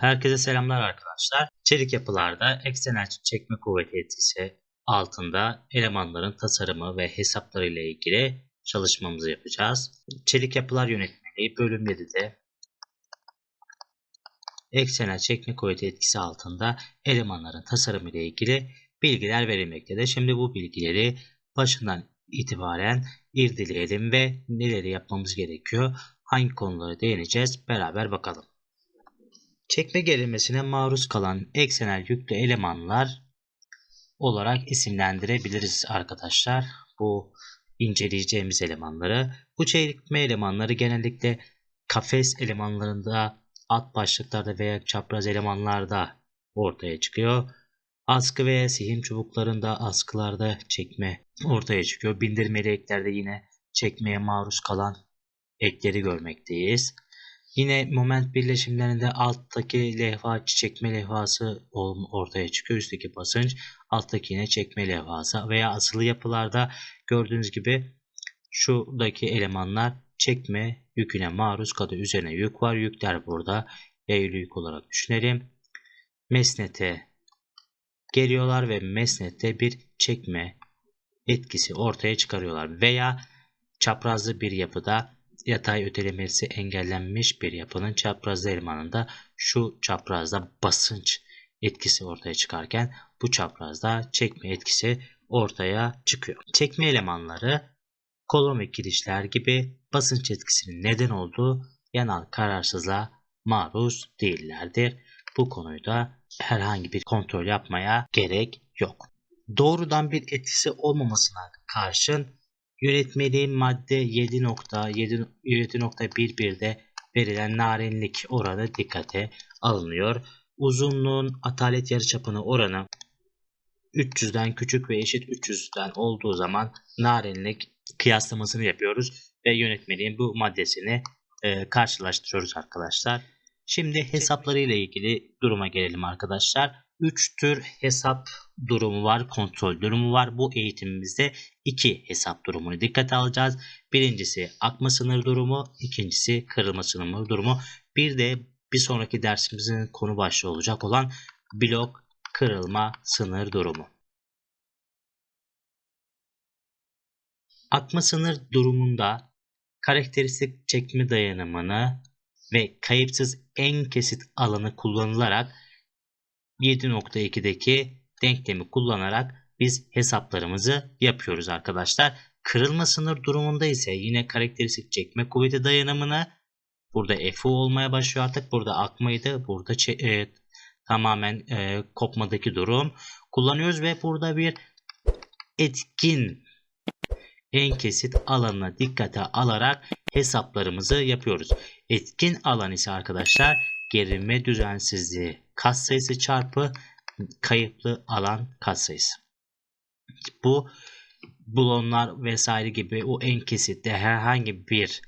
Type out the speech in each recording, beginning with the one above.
Herkese selamlar arkadaşlar. Çelik yapılarda eksenel çekme kuvveti etkisi altında elemanların tasarımı ve hesapları ile ilgili çalışmamızı yapacağız. Çelik yapılar yönetmeliği bölüm 7'de eksenel çekme kuvveti etkisi altında elemanların tasarımı ile ilgili bilgiler verilmektedir. Şimdi bu bilgileri başından itibaren irdeleyelim ve neleri yapmamız gerekiyor, hangi konulara değineceğiz beraber bakalım. Çekme gerilmesine maruz kalan eksenel yüklü elemanlar olarak isimlendirebiliriz arkadaşlar. Bu inceleyeceğimiz elemanları. Bu çekme elemanları genellikle kafes elemanlarında, alt başlıklarda veya çapraz elemanlarda ortaya çıkıyor. Askı veya sihim çubuklarında, askılarda çekme ortaya çıkıyor. Bindirmeli eklerde yine çekmeye maruz kalan ekleri görmekteyiz. Yine moment birleşimlerinde alttaki levha çekme levhası ortaya çıkıyor. Üstteki basınç alttaki yine çekme levhası veya asılı yapılarda gördüğünüz gibi şuradaki elemanlar çekme yüküne maruz kalıyor. Üzerine yük var. Yükler burada eğri yük olarak düşünelim. Mesnete geliyorlar ve mesnette bir çekme etkisi ortaya çıkarıyorlar. Veya çaprazlı bir yapıda yatay ötelemesi engellenmiş bir yapının çaprazlı elemanında şu çaprazda basınç etkisi ortaya çıkarken bu çaprazda çekme etkisi ortaya çıkıyor. Çekme elemanları kolon ve girişler gibi basınç etkisinin neden olduğu yanal kararsızlığa maruz değillerdir. Bu konuyu da herhangi bir kontrol yapmaya gerek yok. Doğrudan bir etkisi olmamasına karşın Yönetmeliğin madde 7.7.11'de verilen narinlik oranı dikkate alınıyor. Uzunluğun atalet yarıçapını oranı 300'den küçük ve eşit 300'den olduğu zaman narinlik kıyaslamasını yapıyoruz ve yönetmeliğin bu maddesini e, karşılaştırıyoruz arkadaşlar. Şimdi hesapları ile ilgili duruma gelelim arkadaşlar. 3 tür hesap durumu var, kontrol durumu var. Bu eğitimimizde 2 hesap durumunu dikkate alacağız. Birincisi akma sınır durumu, ikincisi kırılma sınır durumu. Bir de bir sonraki dersimizin konu başlığı olacak olan blok kırılma sınır durumu. Akma sınır durumunda karakteristik çekme dayanımını ve kayıpsız en kesit alanı kullanılarak 7.2'deki denklemi kullanarak biz hesaplarımızı yapıyoruz arkadaşlar. Kırılma sınır durumunda ise yine karakteristik çekme kuvveti dayanımını burada F'u olmaya başlıyor artık. Burada akmaydı. Burada e, tamamen e, kopmadaki durum kullanıyoruz ve burada bir etkin en kesit alanına dikkate alarak hesaplarımızı yapıyoruz. Etkin alan ise arkadaşlar gerilme düzensizliği katsayısı çarpı kayıplı alan katsayısı. Bu bulonlar vesaire gibi o en kesitte herhangi bir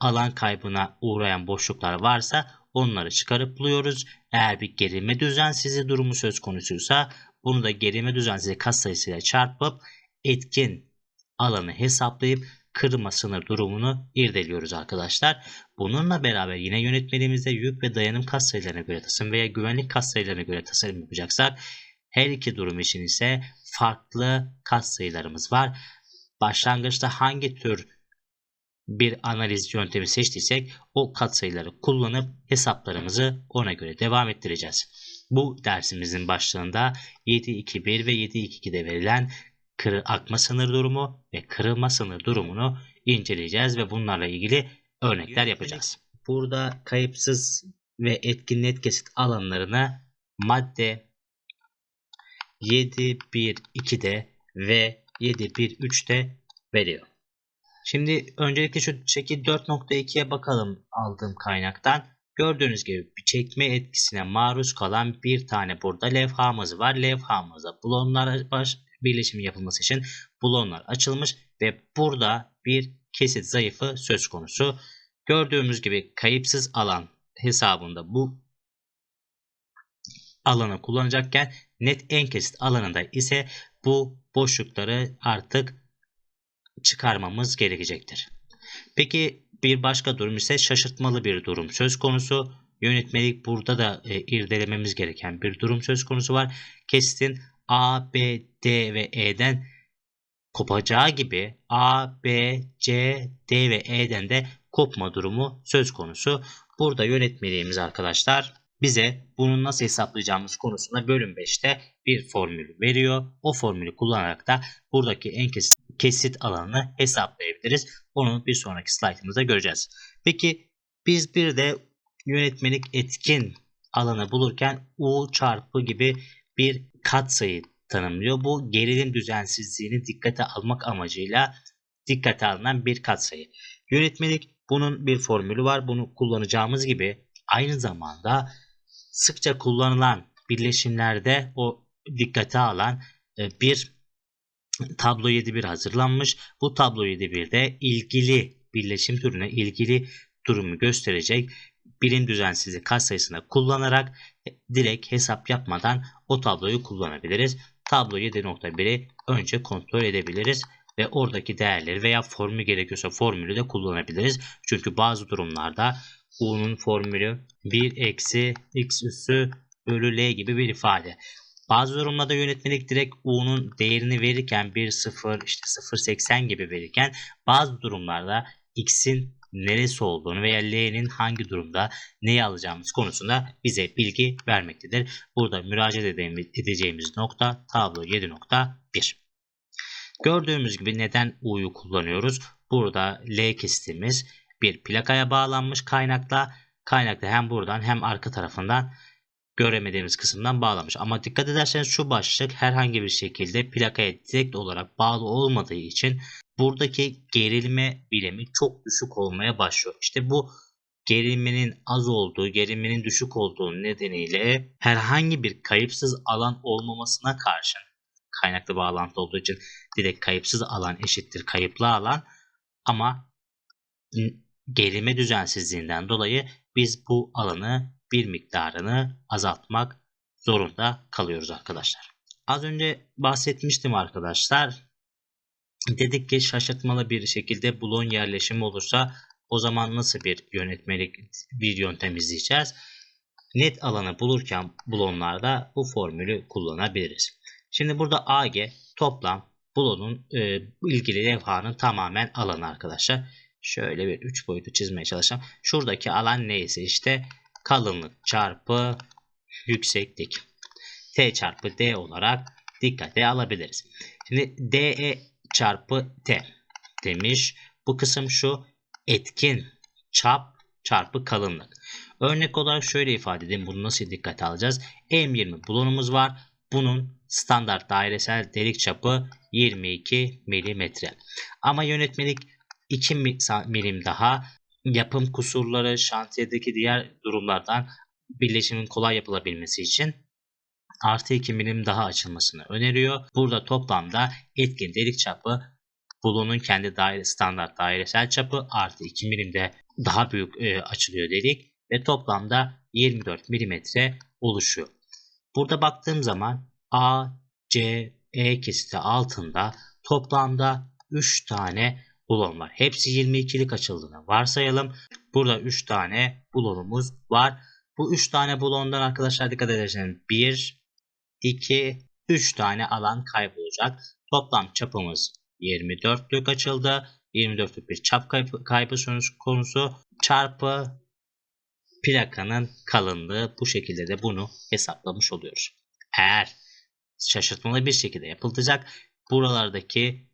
alan kaybına uğrayan boşluklar varsa onları çıkarıp buluyoruz. Eğer bir gerilme düzensizliği durumu söz konusuysa bunu da gerilme düzensizliği katsayısıyla çarpıp etkin alanı hesaplayıp kırma sınır durumunu irdeliyoruz arkadaşlar. Bununla beraber yine yönetmeliğimizde yük ve dayanım katsayılarına göre tasarım veya güvenlik katsayılarına göre tasarım yapacaksak her iki durum için ise farklı katsayılarımız var. Başlangıçta hangi tür bir analiz yöntemi seçtiysek o katsayıları kullanıp hesaplarımızı ona göre devam ettireceğiz. Bu dersimizin başlığında 7.2.1 ve 7.2.2'de verilen kırı akma sınır durumu ve kırılma sınır durumunu inceleyeceğiz ve bunlarla ilgili örnekler yapacağız. Burada kayıpsız ve etkin net kesit alanlarına madde 7.1.2'de ve 7.1.3'te veriyor. Şimdi öncelikle şu şekil 4.2'ye bakalım aldığım kaynaktan. Gördüğünüz gibi bir çekme etkisine maruz kalan bir tane burada levhamız var. Levhamıza blonlar baş, birleşimi yapılması için blonlar açılmış ve burada bir kesit zayıfı söz konusu. Gördüğümüz gibi kayıpsız alan hesabında bu alanı kullanacakken net en kesit alanında ise bu boşlukları artık çıkarmamız gerekecektir. Peki bir başka durum ise şaşırtmalı bir durum söz konusu. yönetmelik burada da e, irdelememiz gereken bir durum söz konusu var. Kesitin A, B, D ve E'den kopacağı gibi A, B, C, D ve E'den de kopma durumu söz konusu. Burada yönetmeliğimiz arkadaşlar bize bunu nasıl hesaplayacağımız konusunda bölüm 5'te bir formül veriyor. O formülü kullanarak da buradaki en kesit, kesit alanını hesaplayabiliriz. Onu bir sonraki slaytımızda göreceğiz. Peki biz bir de yönetmelik etkin alanı bulurken U çarpı gibi bir katsayı tanımlıyor. Bu gerilim düzensizliğini dikkate almak amacıyla dikkate alınan bir katsayı. Yönetmelik bunun bir formülü var. Bunu kullanacağımız gibi aynı zamanda sıkça kullanılan birleşimlerde o dikkate alan e, bir tablo 7.1 hazırlanmış. Bu tablo 7.1'de ilgili birleşim türüne ilgili durumu gösterecek birim düzensizlik katsayısını kullanarak direkt hesap yapmadan o tabloyu kullanabiliriz. Tablo 7.1'i önce kontrol edebiliriz ve oradaki değerleri veya formü gerekiyorsa formülü de kullanabiliriz. Çünkü bazı durumlarda U'nun formülü 1 eksi x üssü bölü L gibi bir ifade. Bazı durumlarda yönetmelik direkt U'nun değerini verirken 1.0 işte 0.80 gibi verirken bazı durumlarda X'in neresi olduğunu veya L'nin hangi durumda neyi alacağımız konusunda bize bilgi vermektedir. Burada müracaat edeceğimiz nokta tablo 7.1. Gördüğümüz gibi neden U'yu kullanıyoruz? Burada L kesitimiz bir plakaya bağlanmış kaynakla. Kaynakta hem buradan hem arka tarafından göremediğimiz kısımdan bağlamış. Ama dikkat ederseniz şu başlık herhangi bir şekilde plakaya direkt olarak bağlı olmadığı için buradaki gerilme bilimi çok düşük olmaya başlıyor. İşte bu gerilmenin az olduğu, gerilmenin düşük olduğu nedeniyle herhangi bir kayıpsız alan olmamasına karşın kaynaklı bağlantı olduğu için direkt kayıpsız alan eşittir kayıplı alan ama gerilme düzensizliğinden dolayı biz bu alanı bir miktarını azaltmak zorunda kalıyoruz arkadaşlar. Az önce bahsetmiştim arkadaşlar. Dedik ki şaşırtmalı bir şekilde bulon yerleşimi olursa o zaman nasıl bir yönetmelik bir yöntem izleyeceğiz? Net alanı bulurken bulonlarda bu formülü kullanabiliriz. Şimdi burada AG toplam bulonun e, ilgili levhanın tamamen alanı arkadaşlar. Şöyle bir 3 boyutu çizmeye çalışacağım. Şuradaki alan neyse işte kalınlık çarpı yükseklik. T çarpı D olarak dikkate alabiliriz. Şimdi DE çarpı T demiş. Bu kısım şu etkin çap çarpı kalınlık. Örnek olarak şöyle ifade edeyim. Bunu nasıl dikkate alacağız? M20 bulonumuz var. Bunun standart dairesel delik çapı 22 mm. Ama yönetmelik 2 milim daha yapım kusurları, şantiyedeki diğer durumlardan birleşimin kolay yapılabilmesi için artı 2 milim daha açılmasını öneriyor. Burada toplamda etkin delik çapı bulunun kendi daire, standart dairesel çapı artı 2 milimde daha büyük e, açılıyor delik ve toplamda 24 milimetre oluşuyor. Burada baktığım zaman A, C, E kesiti altında toplamda 3 tane bulon var. Hepsi 22'lik açıldığını varsayalım. Burada 3 tane bulonumuz var. Bu 3 tane bulondan arkadaşlar dikkat ederseniz 1, 2, 3 tane alan kaybolacak. Toplam çapımız 24'lük açıldı. 24'lük bir çap kaybı, kaybı konusu çarpı plakanın kalınlığı bu şekilde de bunu hesaplamış oluyoruz. Eğer şaşırtmalı bir şekilde yapılacak buralardaki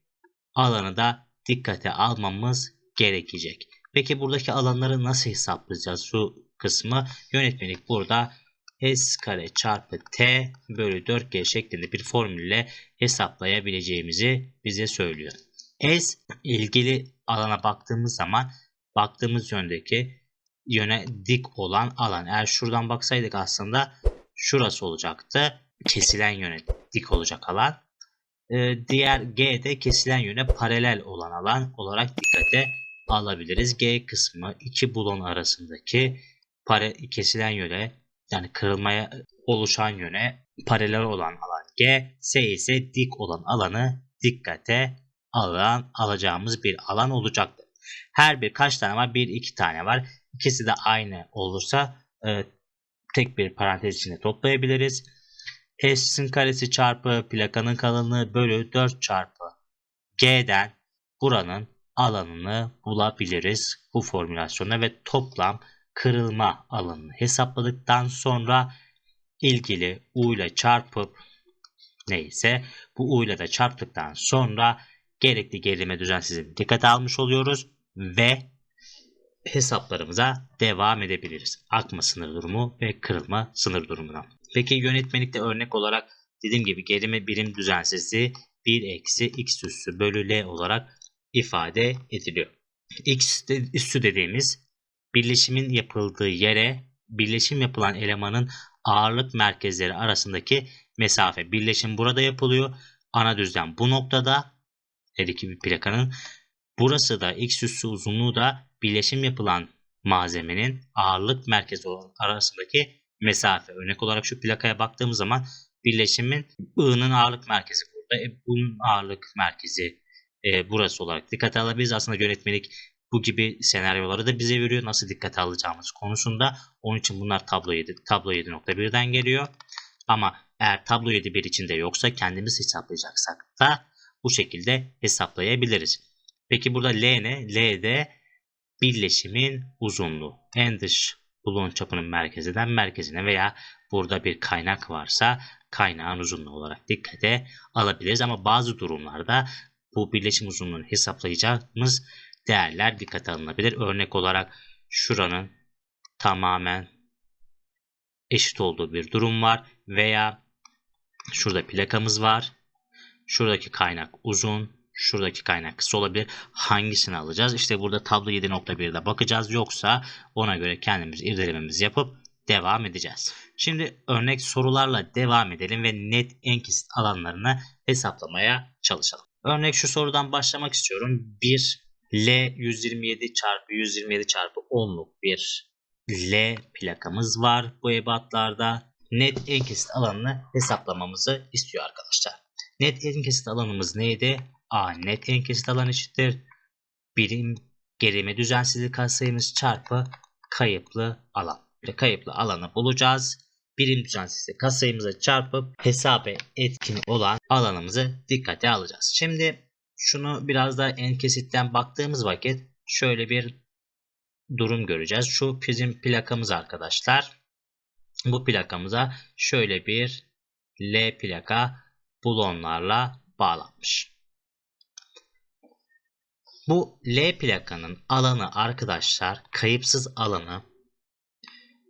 alanı da dikkate almamız gerekecek. Peki buradaki alanları nasıl hesaplayacağız? Şu kısmı yönetmelik burada S kare çarpı T bölü 4G şeklinde bir formülle hesaplayabileceğimizi bize söylüyor. S ilgili alana baktığımız zaman baktığımız yöndeki yöne dik olan alan. Eğer şuradan baksaydık aslında şurası olacaktı. Kesilen yöne dik olacak alan. Ee, diğer G de kesilen yöne paralel olan alan olarak dikkate alabiliriz. G kısmı iki bulon arasındaki pare, kesilen yöne yani kırılmaya oluşan yöne paralel olan alan G, S ise dik olan alanı dikkate alan alacağımız bir alan olacaktır. Her bir kaç tane var? Bir iki tane var. İkisi de aynı olursa e, tek bir parantez içinde toplayabiliriz. S'in karesi çarpı plakanın kalınlığı bölü 4 çarpı G'den buranın alanını bulabiliriz bu formülasyonda ve toplam kırılma alanını hesapladıktan sonra ilgili U ile çarpıp neyse bu U ile de çarptıktan sonra gerekli gerileme düzensizliğini dikkate almış oluyoruz ve hesaplarımıza devam edebiliriz. Akma sınır durumu ve kırılma sınır durumuna. Peki yönetmelikte örnek olarak dediğim gibi gerileme birim düzensizliği 1 eksi x üssü bölü l olarak ifade ediliyor. X üssü dediğimiz birleşimin yapıldığı yere birleşim yapılan elemanın ağırlık merkezleri arasındaki mesafe. Birleşim burada yapılıyor. Ana düzlem bu noktada her iki bir plakanın. Burası da x üssü uzunluğu da birleşim yapılan malzemenin ağırlık merkezi arasındaki mesafe. Örnek olarak şu plakaya baktığımız zaman birleşimin I'nın ağırlık merkezi burada. E, bunun ağırlık merkezi e, burası olarak dikkate alabiliriz. Aslında yönetmelik bu gibi senaryoları da bize veriyor. Nasıl dikkate alacağımız konusunda. Onun için bunlar tablo 7, tablo 7.1'den geliyor. Ama eğer tablo 7.1 içinde yoksa kendimiz hesaplayacaksak da bu şekilde hesaplayabiliriz. Peki burada L ne? L de birleşimin uzunluğu. En dış bulon çapının merkezinden merkezine veya burada bir kaynak varsa kaynağın uzunluğu olarak dikkate alabiliriz. Ama bazı durumlarda bu birleşim uzunluğunu hesaplayacağımız değerler dikkate alınabilir. Örnek olarak şuranın tamamen eşit olduğu bir durum var veya şurada plakamız var. Şuradaki kaynak uzun, şuradaki kaynak kısa olabilir. Hangisini alacağız? İşte burada tablo 7.1'de bakacağız. Yoksa ona göre kendimiz irdelememizi yapıp devam edeceğiz. Şimdi örnek sorularla devam edelim ve net en kesit alanlarını hesaplamaya çalışalım. Örnek şu sorudan başlamak istiyorum. Bir L 127 çarpı 127 çarpı 10'luk bir L plakamız var bu ebatlarda. Net en kesit alanını hesaplamamızı istiyor arkadaşlar. Net en kesit alanımız neydi? A net en kesit alan eşittir. Birim gerileme düzensizlik katsayımız çarpı kayıplı alan. Ve kayıplı alanı bulacağız. Birim düzensizlik katsayımıza çarpıp hesaba etkin olan alanımızı dikkate alacağız. Şimdi şunu biraz da en kesitten baktığımız vakit şöyle bir durum göreceğiz. Şu bizim plakamız arkadaşlar. Bu plakamıza şöyle bir L plaka bulonlarla bağlanmış. Bu L plakanın alanı arkadaşlar kayıpsız alanı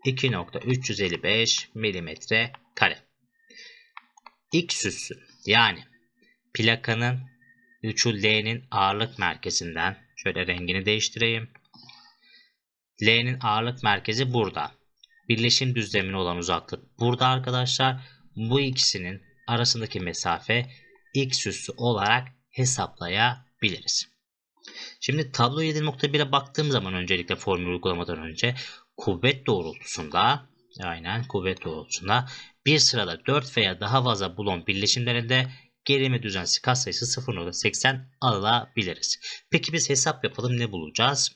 2.355 mm kare. X üssü yani plakanın 3 L'nin ağırlık merkezinden şöyle rengini değiştireyim. L'nin ağırlık merkezi burada. Birleşim düzlemine olan uzaklık burada arkadaşlar. Bu ikisinin arasındaki mesafe x üssü olarak hesaplayabiliriz. Şimdi tablo 7.1'e baktığım zaman öncelikle formül uygulamadan önce kuvvet doğrultusunda aynen kuvvet doğrultusunda bir sırada 4 veya daha fazla bulon birleşimlerinde gerileme düzensiz katsayısı 0.80 alabiliriz. Peki biz hesap yapalım ne bulacağız?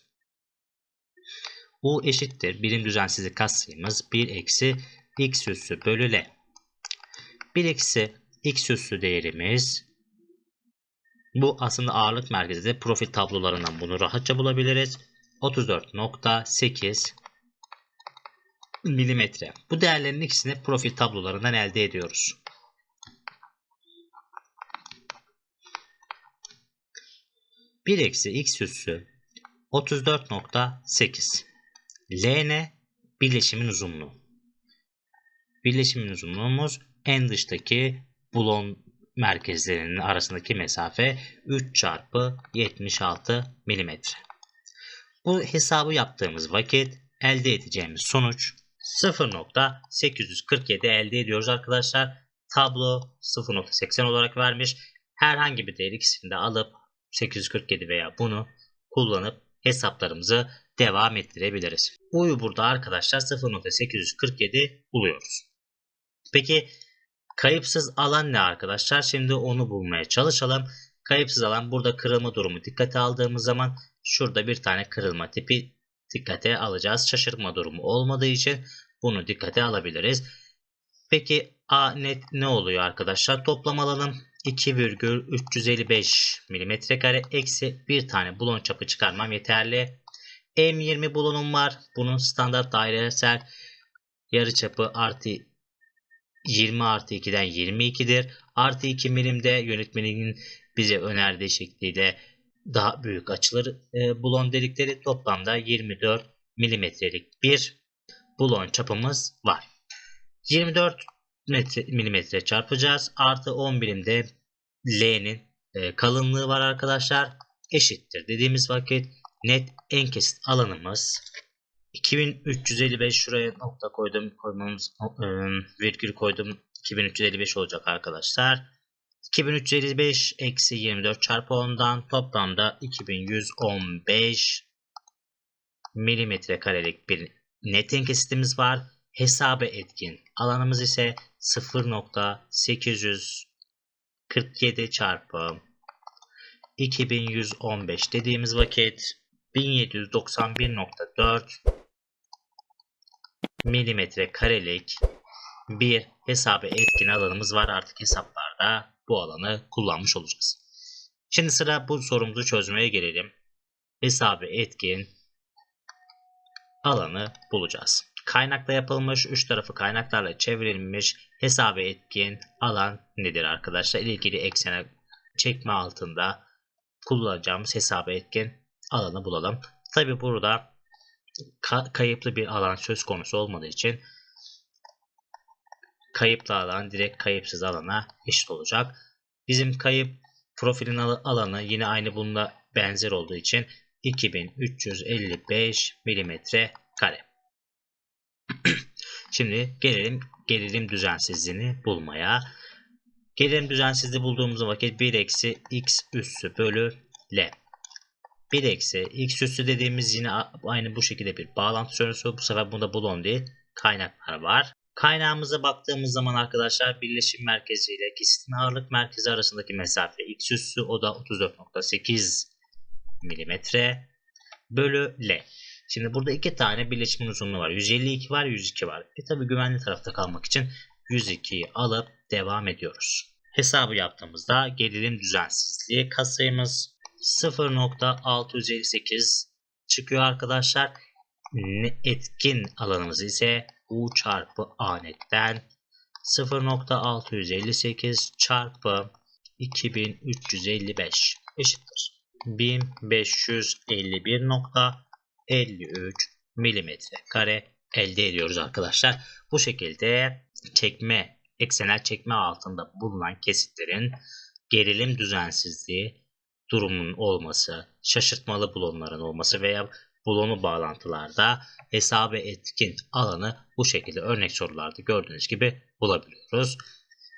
U eşittir birim düzensizlik katsayımız 1 eksi x üssü bölü L. 1 eksi x üssü değerimiz bu aslında ağırlık merkezi profil tablolarından bunu rahatça bulabiliriz. 34.8 milimetre. Bu değerlerin ikisini profil tablolarından elde ediyoruz. Bir eksi x üssü 34.8 L ne? Birleşimin uzunluğu. Birleşimin uzunluğumuz en dıştaki bulon merkezlerinin arasındaki mesafe 3 çarpı 76 mm. Bu hesabı yaptığımız vakit elde edeceğimiz sonuç 0.847 elde ediyoruz arkadaşlar. Tablo 0.80 olarak vermiş. Herhangi bir değer ikisini de alıp 847 veya bunu kullanıp hesaplarımızı devam ettirebiliriz. U'yu burada arkadaşlar 0.847 buluyoruz. Peki kayıpsız alan ne arkadaşlar? Şimdi onu bulmaya çalışalım. Kayıpsız alan burada kırılma durumu dikkate aldığımız zaman şurada bir tane kırılma tipi dikkate alacağız. Şaşırma durumu olmadığı için bunu dikkate alabiliriz. Peki A net ne oluyor arkadaşlar? Toplam alalım. 2,355 mm kare eksi bir tane bulon çapı çıkarmam yeterli. M20 bulonum var. Bunun standart dairesel yarıçapı artı 20 artı 2'den 22'dir. Artı 2 milimde yönetmeninin bize önerdiği şekliyle daha büyük açılır e, bulon delikleri toplamda 24 milimetrelik bir bulon çapımız var. 24 metre, milimetre çarpacağız. Artı 10 birimde L'nin e, kalınlığı var arkadaşlar. Eşittir dediğimiz vakit net en kesit alanımız 2355 şuraya nokta koydum koymamız e, virgül koydum 2355 olacak arkadaşlar. 2355 eksi 24 çarpı 10'dan toplamda 2115 milimetre karelik bir net kesitimiz var. Hesabı etkin alanımız ise 0.847 çarpı 2115 dediğimiz vakit 1791.4 milimetre karelik bir hesabı etkin alanımız var. Artık hesaplarda bu alanı kullanmış olacağız. Şimdi sıra bu sorumuzu çözmeye gelelim. Hesabı etkin alanı bulacağız. Kaynakla yapılmış, üç tarafı kaynaklarla çevrilmiş hesabı etkin alan nedir arkadaşlar? İlgili eksene çekme altında kullanacağımız hesabı etkin alanı bulalım. Tabi burada kayıplı bir alan söz konusu olmadığı için kayıplı alan direkt kayıpsız alana eşit olacak. Bizim kayıp profilin alanı yine aynı bununla benzer olduğu için 2355 milimetre kare. Şimdi gelelim gerilim düzensizliğini bulmaya. Gerilim düzensizliği bulduğumuz vakit 1 eksi x üssü bölü l. 1 eksi x üssü dediğimiz yine aynı bu şekilde bir bağlantı sorusu. Bu sefer bunda bulon değil kaynaklar var. Kaynağımıza baktığımız zaman arkadaşlar birleşim merkezi ile kesitin ağırlık merkezi arasındaki mesafe x üssü o da 34.8 mm bölü L. Şimdi burada iki tane birleşimin uzunluğu var. 152 var 102 var. E tabi güvenli tarafta kalmak için 102'yi alıp devam ediyoruz. Hesabı yaptığımızda gerilim düzensizliği kasayımız 0.658 çıkıyor arkadaşlar. Etkin alanımız ise U çarpı A netten 0.658 çarpı 2355 eşittir. 1551.53 milimetre kare elde ediyoruz arkadaşlar. Bu şekilde çekme, eksenel çekme altında bulunan kesitlerin gerilim düzensizliği durumun olması, şaşırtmalı bulonların olması veya bulonu bağlantılarda hesabı etkin alanı bu şekilde örnek sorularda gördüğünüz gibi bulabiliyoruz.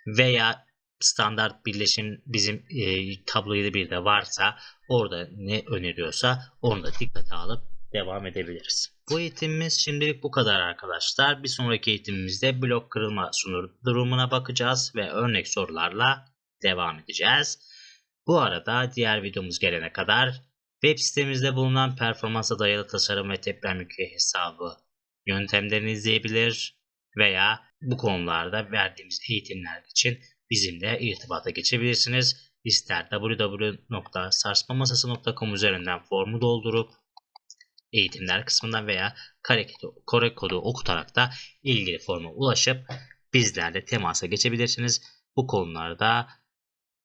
Veya standart birleşim bizim e, tabloyu bir de varsa orada ne öneriyorsa onu da dikkate alıp devam edebiliriz. Bu eğitimimiz şimdilik bu kadar arkadaşlar. Bir sonraki eğitimimizde blok kırılma sunur durumuna bakacağız ve örnek sorularla devam edeceğiz. Bu arada diğer videomuz gelene kadar web sitemizde bulunan performansa dayalı tasarım ve deprem yükü hesabı yöntemlerini izleyebilir veya bu konularda verdiğimiz eğitimler için bizimle irtibata geçebilirsiniz. İster www.sarsmamasası.com üzerinden formu doldurup eğitimler kısmından veya kare kodu okutarak da ilgili forma ulaşıp bizlerle temasa geçebilirsiniz. Bu konularda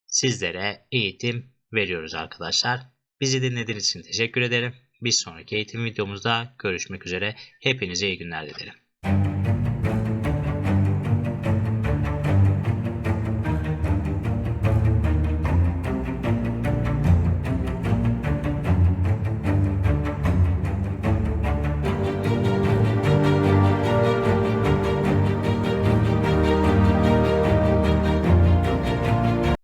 sizlere eğitim veriyoruz arkadaşlar. Bizi dinlediğiniz için teşekkür ederim. Bir sonraki eğitim videomuzda görüşmek üzere. Hepinize iyi günler dilerim.